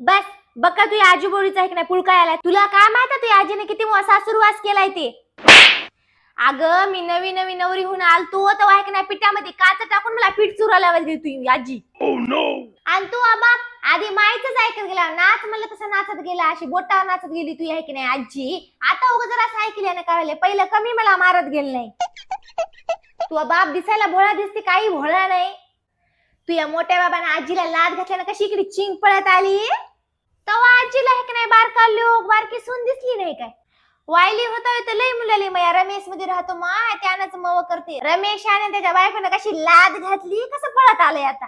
बस बघा तू आजी बोळीचा आहे की नाही पुळका आलाय. तुला काय माहीत तुझ्या आजीने किती सासूरवास केलाय ते? अगं मी नवी नवी नवरी होऊन आलतो तेव्हा आहे की नाही पिठामध्ये काच टाकून मला पीठ चुरायला गेली तुझी आजी. आणि तू बाप आधी माहीतच ऐकत गेला नाच म्हणलं तसं नाचत गेला अशी बोटावर नाचत गेली तू आहे की नाही आजी? आता उगा जरा असं ऐकले ना काय पहिलं कमी मला मारत गेलं नाही. तू बाप दिसायला भोळा दिसते काही भोळा नाही. तू या मोठ्या बाबाने आजीला लाद घातल्यानं कशी इकडे चिंग पळत आली? तवा आजीला हे नाही बारका लोक बारकी सून दिसली नाही काय? वायली होता तर लय मुलाली मया रमेशमध्ये राहतो मा त्यानंच मव करते. रमेश आणि त्याच्या बायकोनं कशी लाद घातली कसं पळत आलंय आता?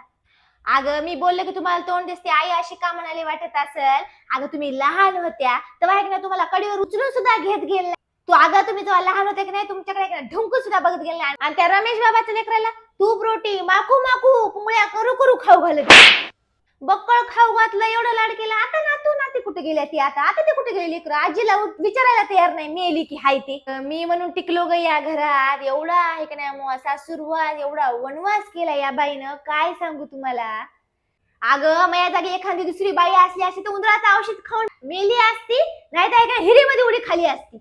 अगं मी बोलले की तुम्हाला तोंड दिसते आई अशी का म्हणाली वाटत असेल? अगं तुम्ही लहान होत्या तेव्हा एक ना तुम्हाला कडीवर उचलून सुद्धा घेत गेल नाही. तू अगं तुम्ही जेव्हा लहान होते की नाही तुमच्याकडे एक ढुंक सुद्धा बघत गेले नाही. आणि त्या रमेश बाबाच्या लेकराला तूप रोटी माकू माकू कुंबळ्या करू करू खाऊ घालत बक्कळ खाऊ घातलं एवढं लाड केलं. आता नातू नाती कुठे गेल्या ती? आता आता ते कुठे गेली लेकरं? आजीला उठ- विचारायला तयार नाही. मेली की हाय ते. अं, मी म्हणून टिकलो ग या घरात. एवढा आहे का नाही मग असा सुरुवात एवढा वनवास केला या बाईनं. काय सांगू तुम्हाला? अगं माझ्या जागी एखादी दुसरी बाई असली असती तर उंदराचं औषध खाऊन मेली असती नाही तर हिरीमध्ये उडी खाली असती.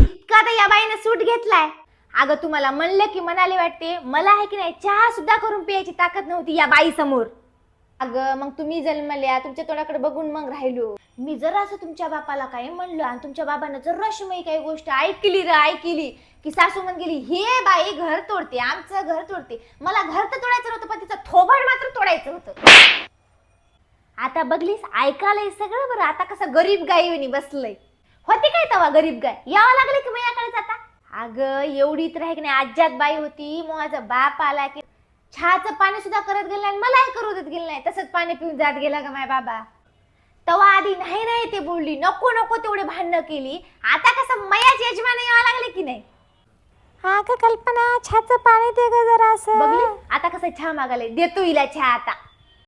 इतका तर या बाईनं सूट घेतलाय. अगं तुम्हाला म्हणलं की म्हणाले वाटते मला आहे की नाही चहा सुद्धा करून प्यायची ताकद नव्हती या बाई समोर अगं मग तुम्ही जन्मल्या तुमच्या तोंडाकडे बघून मग राहिलो. मी जर असं तुमच्या बापाला काही म्हणलं आणि तुमच्या बाबानं जर रश्मयी काही गोष्ट ऐकली र ऐकली की सासू म्हण गेली हे बाई घर तोडते आमचं घर तोडते. मला घर तर तोडायचं नव्हतं पण तिचं थोबाड मात्र तोडायचं होतं. आता बघलीस ऐकायला सगळं बरं. आता कसं गरीब गायीने बसलंय. होती काय तवा गरीब गाय? यावं लागलं की माझ्याकडेच आता? अगं एवढी तर आहे की नाही आज्यात बाई होती मग माझा बाप आला की चहाचं पाणी सुद्धा करत गेलं नाही मलाही करू देत गेलं नाही. तसंच पाणी पिऊन जात गेला का माझ्या बाबा? तेव्हा आधी नाही नाही ते बोलली नको नको तेवढे भांडणं केली. आता कसं मयाच यजमान यावं लागले की नाही? हा का कल्पना? चहाचं पाणी दे ग जरा असं बघली? आता कसं चहा मागायला देतो हिला चहा आता.